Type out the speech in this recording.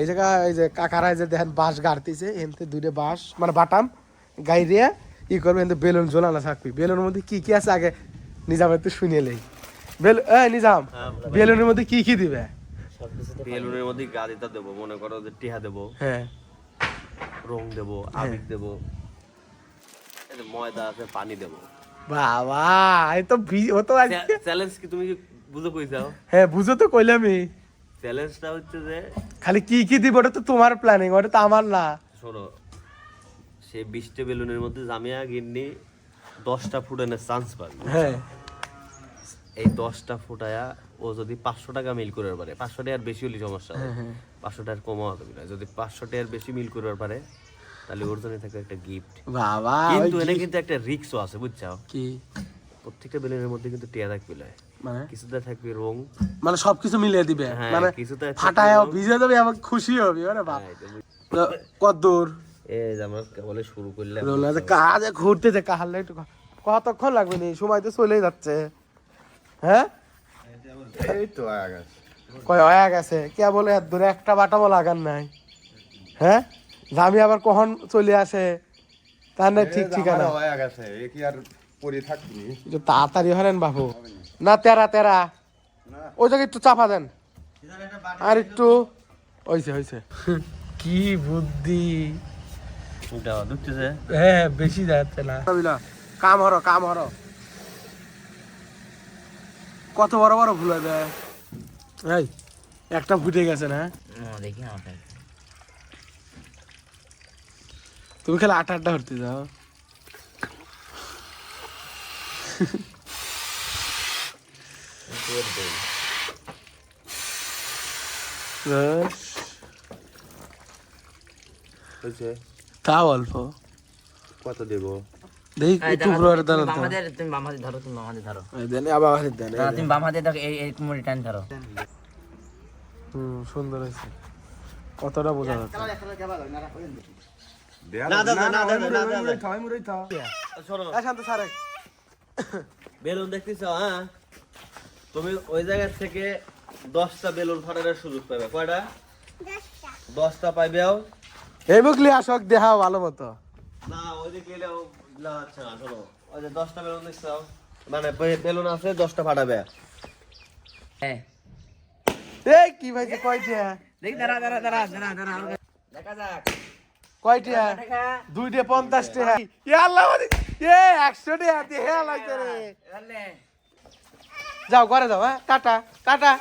এই জায়গা এই যে কাকারা এই যে দেখেন বাঁশ গাড়তিছে এনতে দুইটা বাঁশ মানে বাটাম গাইরিয়া ই করবে এনতে বেলুন ঝোলানো থাকবি। বেলুনের মধ্যে কি কি আছে আগে নিজাম একটু শুনিয়ে লেই বেল এ নিজাম বেলুনের মধ্যে কি কি দিবে? বেলুনের মধ্যে গাড়িটা দেবো মনে করো যে টিহা দেবো হ্যাঁ। রং দেবো আবির দেবো ময়দা আছে পানি দেবো। বাবা এই তো ভি- ও তো চ্যালেঞ্জ কি তুমি কি বুঝে কই যাও হ্যাঁ বুঝো তো কইলামই। চ্যালেঞ্জটা হচ্ছে যে খালি কি কি দিব ওটা তো তোমার প্ল্যানিং ওটা তো আমার না। শোনো সে বিশটা বেলুনের মধ্যে জামিয়া গিন্নি দশটা ফুটানোর চান্স পাবে। হ্যাঁ। এই দশটা ফুটায়া ও যদি পাঁচশো টাকা মিল করতে পারে পাঁচশো টাকার বেশি হলে সমস্যা হ্যাঁ, হবে পাঁচশো টাকার কমও হবে না। যদি পাঁচশো টাকার বেশি মিল করতে পারে তাহলে ওর জন্য থাকবে একটা গিফট বাবা কিন্তু এনে কিন্তু একটা রিক্সও আছে বুঝছ কি? প্রত্যেকটা বেলুনের মধ্যে কিন্তু টিয়া থাকবে মানে? কিছুটা থাকবে রং। মানে সবকিছু মিলিয়ে দিবে। হ্যাঁ, মানে ফাটায়। ভিজে দেবে আমার খুশি হবে ওরে বাপ। হ্যাঁ, তো কত দূর এই আমরা কেবলে শুরু করলাম। কাজে ঘুরতেছে কাহালে একটু কতক্ষণ লাগবে নি? সময় তো চলেই যাচ্ছে। হ্যাঁ? এই তো আয়া গেছে। কয় হয়ে গেছে। কে বলে এত দূরে একটা বাটামো লাগান নাই। হ্যাঁ? আমি আবার কখন চলে আসে? তার না ঠিক ঠিকানা। হয়ে গেছে এ কি আর পরে থাকবি একটু তাড়াতাড়ি হলেন বাবু। না তেরা তেরা। ওই জায়গায় একটু চাপা দেন। আর একটু হইছে হইছে। কি বুদ্ধি। হ্যাঁ বেশি যাচ্ছে না। কাম হরো কাম হরো। কত বড় বড় ভুলে দেয় এই একটা ফুটে গেছে না? দেখি তুমি খালি আটা আটটা হরতে যাও। অল্প। কত দেবো? সুন্দর হয়েছে। কতটা বোঝা যাচ্ছে? বেলুন দেখতেছ হ্যাঁ? তুমি ওই জায়গা থেকে দশটা বেলুন ফাটানোর সুযোগ পাবে। কয়টা? দশটা। পাইবেও এই বুকলি আসক দেহা ভালো মতো। না ওই দিকে আচ্ছা না শোনো ওই যে দশটা বেলুন দেখছ? মানে বেলুন আছে দশটা ফাটাবে। হ্যাঁ। এই কি কয়টা দেখি দাঁড়া দাঁড়া দাঁড়া দাঁড়া দাঁড়া দেখা যাক। কয়টা দেখা দুইটা পঞ্চাশ টাকা এ আল্লাহ এ একশো টাকা দিয়ে রে। যাও ঘরে যাও হ্যাঁ? Tata tata.